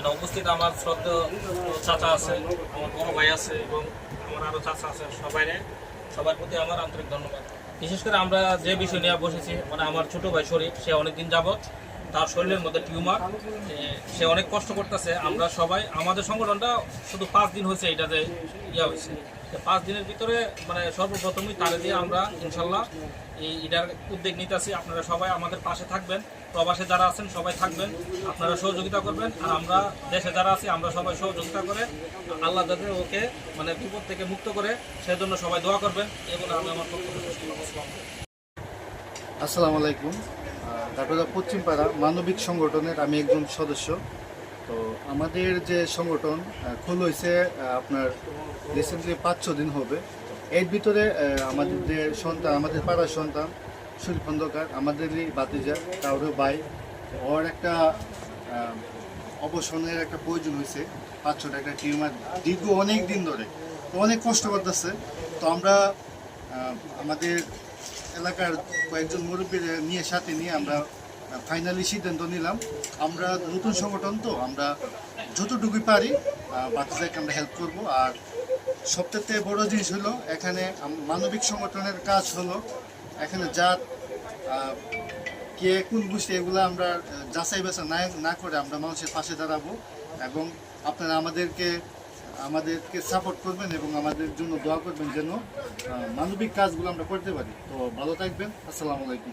এখানে উপস্থিত আমার শ্রদ্ধেয় চাচা আছে, আমার বড় ভাই আছে এবং আমার আরও চাচা আছে সবাই সবার প্রতি আমার আন্তরিক ধন্যবাদ। বিশেষ করে আমরা যে বিষয় নিয়ে বসেছি মানে আমার ছোট ভাই শরীফ, সে অনেকদিন যাবৎ তার শরীরের মধ্যে টিউমার সে অনেক কষ্ট করতেছে। আমরা সবাই, আমাদের সংগঠনটা শুধু পাঁচ দিন হয়েছে এটাতে ইয়া হয়েছে। পাঁচ দিনের ভিতরে মানে সর্বপ্রথমই তারে দিয়ে আমরা ইনশাল্লাহ এই এটার উদ্যোগ নিতেছি। আপনারা সবাই আমাদের পাশে থাকবেন। প্রবাসে যারা আছেন সবাই থাকবেন। আপনারা সহযোগিতা করবেন। আর আমরা দেশে যারা আছি, আমরা সবাই সহযোগিতা করে আল্লাহ যাতে ওকে মানে বিপদ থেকে মুক্ত করে, সেজন্য সবাই দোয়া করবেন। এগুলো আমি আমার শেষ করলাম। আসসালামু আলাইকুম। ডাটোরা পশ্চিমপাড়া মানবিক সংগঠনের আমি একজন সদস্য। তো আমাদের যে সংগঠন খোল হয়েছে আপনার রিসেন্টলি পাঁচ, ছ দিন হবে। এর ভিতরে আমাদের যে সন্তান, আমাদের পাড়ার সন্তান, শরীফ খন্দকার আমাদেরই বাতিজা কারোর ভাই। ওর একটা অবসনের একটা প্রয়োজন হয়েছে পাঁচ, ছটা একটা টিউমার দীর্ঘ অনেক দিন ধরে। তো অনেক কষ্ট করতেছে। তো আমরা আমাদের এলাকার কয়েকজন মুরব্বীর নিয়ে, সাথে নিয়ে আমরা ফাইনালি সিদ্ধান্ত নিলাম। আমরা নতুন সংগঠন তো, আমরা যতটুকুই পারি বাচ্চাদেরকে আমরা হেল্প করব। আর সবথেকে বড় জিনিস হলো, এখানে মানবিক সংগঠনের কাজ হলো, এখানে জাত কে কোন গোষ্ঠী, এগুলো আমরা যাচাই বাছাই না না করে আমরা মানুষের পাশে দাঁড়াবো। এবং আপনারা আমাদেরকে আমাদেরকে সাপোর্ট করবেন এবং আমাদের জন্য দোয়া করবেন যেন মানবিক কাজগুলো আমরা করতে পারি। তো ভালো থাকবেন। আসসালামু আলাইকুম।